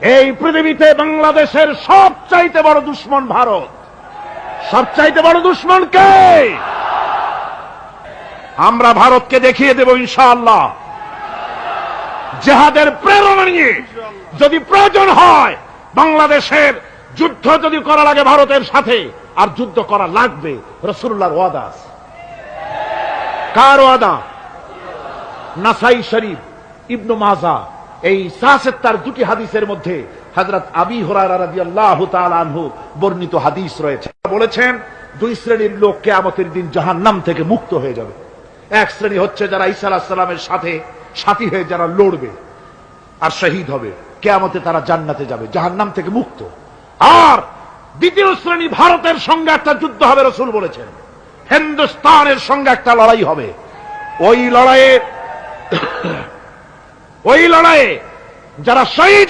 এই পৃথিবীতে বাংলাদেশের সবচাইতে বড় দুশ্মন ভারত। সবচাইতে বড় দুশ্মন কে? আমরা ভারতকে দেখিয়ে দেব ইনশাআল্লাহ। জেহাদের প্রেরণা নিয়ে যদি প্রয়োজন হয়, বাংলাদেশের যুদ্ধ যদি করা লাগে ভারতের সাথে, আর যুদ্ধ করা লাগবে রসুল্লাহর ওয়াদা আছে। কার ওয়াদা? নাসাই শরীফ, ইবনু মাজা। এই সাসেত্তার দুটি হাদিসের মধ্যে হযরত আবি হুরায়রা রাদিয়াল্লাহু আনহু বর্ণিত হাদিস রয়েছে। বলেছেন, দুই শ্রেণির লোক কেয়ামতের দিন জাহান্নাম থেকে মুক্ত হয়ে যাবে। এক শ্রেণি হচ্ছে যারা ঈসা আলাইহিস সাথে সাথী হয়ে যারা লড়বে আর শহীদ হবে, কেয়ামতে তারা জান্নাতে যাবে, জাহান্নাম থেকে মুক্ত। আর দ্বিতীয় শ্রেণি ভারতের সঙ্গে একটা যুদ্ধ হবে, রসুল বলেছেন। হিন্দুস্তানের সঙ্গে একটা লড়াই হবে। ওই লড়াইয়ে ওই লড়াইয়ে যারা শহীদ